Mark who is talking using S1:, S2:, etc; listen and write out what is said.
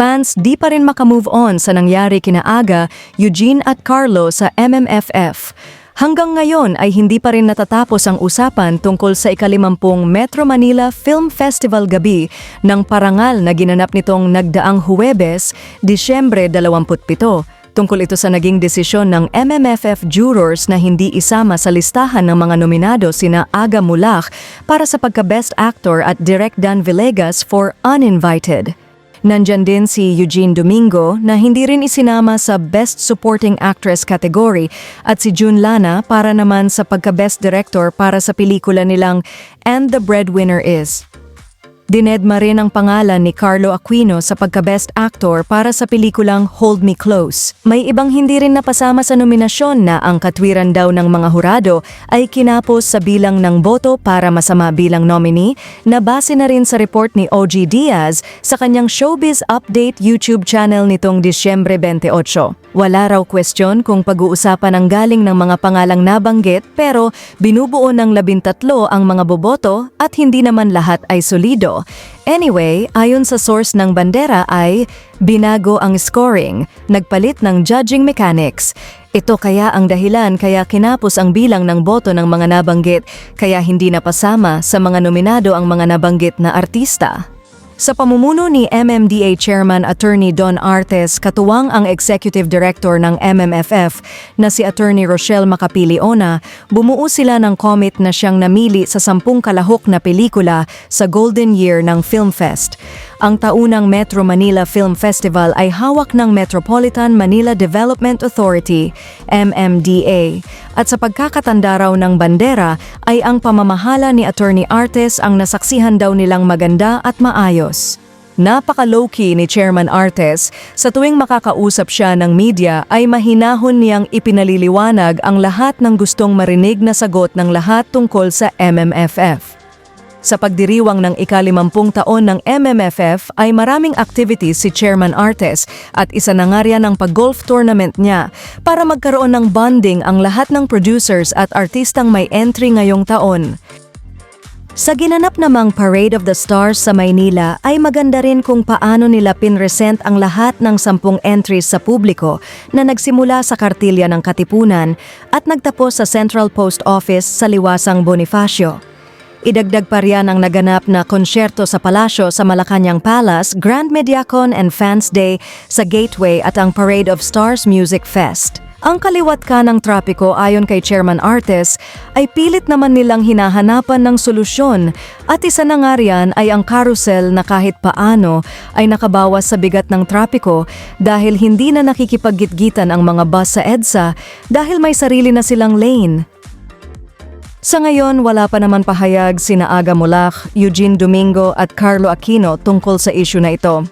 S1: Fans di pa rin makamove on sa nangyari kina Aga, Eugene at Carlo sa MMFF. Hanggang ngayon ay hindi pa rin natatapos ang usapan tungkol sa ikalimampung Metro Manila Film Festival gabi ng parangal na ginanap nitong nagdaang Huwebes, Disyembre 27. Tungkol ito sa naging desisyon ng MMFF jurors na hindi isama sa listahan ng mga nominado sina Aga Mulak para sa pagka-Best Actor at Direk Dan Villegas for Uninvited. Nandyan din si Eugene Domingo na hindi rin isinama sa Best Supporting Actress category at si June Lana para naman sa pagka-Best Director para sa pelikula nilang And the Breadwinner Is. Dinedma rin ang pangalan ni Carlo Aquino sa pagka-Best Actor para sa pelikulang Hold Me Close. May ibang hindi rin napasama sa nominasyon na ang katwiran daw ng mga hurado ay kinapos sa bilang ng boto para masama bilang nominee na base na rin sa report ni OG Diaz sa kanyang Showbiz Update YouTube channel nitong Disyembre 28. Wala raw kwestiyon kung pag-uusapan ang galing ng mga pangalang nabanggit pero binubuo ng labintatlo ang mga boboto at hindi naman lahat ay solido. Anyway, ayon sa source ng bandera ay binago ang scoring, nagpalit ng judging mechanics. Ito kaya ang dahilan kaya kinapos ang bilang ng boto ng mga nabanggit kaya hindi napasama sa mga nominado ang mga nabanggit na artista. Sa pamumuno ni MMDA Chairman Attorney Don Artes, katuwang ang Executive Director ng MMFF na si Attorney Rochelle Macapili-Ona, bumuo sila ng commit na siyang namili sa sampung kalahok na pelikula sa Golden Year ng Filmfest. Ang taunang Metro Manila Film Festival ay hawak ng Metropolitan Manila Development Authority, MMDA. At sa pagkakatanda raw ng bandera ay ang pamamahala ni Attorney Artes ang nasaksihan daw nilang maganda at maayos. Napaka-low-key ni Chairman Artes, sa tuwing makakausap siya ng media ay mahinahon niyang ipinaliliwanag ang lahat ng gustong marinig na sagot ng lahat tungkol sa MMFF. Sa pagdiriwang ng ikalimampung taon ng MMFF ay maraming activities si Chairman Artes at isa na nga riyan ang pag-golf tournament niya para magkaroon ng bonding ang lahat ng producers at artistang may entry ngayong taon. Sa ginanap namang Parade of the Stars sa Maynila ay maganda rin kung paano nila pinresent ang lahat ng sampung entries sa publiko na nagsimula sa kartilya ng Katipunan at nagtapos sa Central Post Office sa Liwasang Bonifacio. Idagdag pa riyan ang naganap na konsyerto sa palasyo sa Malacanang Palace, Grand Mediacon and Fans Day sa Gateway at ang Parade of Stars Music Fest. Ang kaliwat ka ng trapiko ayon kay Chairman Artes ay pilit naman nilang hinahanapan ng solusyon at isa na nga riyan ay ang carousel na kahit paano ay nakabawas sa bigat ng trapiko dahil hindi na nakikipaggitgitan ang mga bus sa EDSA dahil may sarili na silang lane. Sa ngayon, wala pa naman pahayag sina Aga Mulak, Eugene Domingo at Carlo Aquino tungkol sa issue na ito.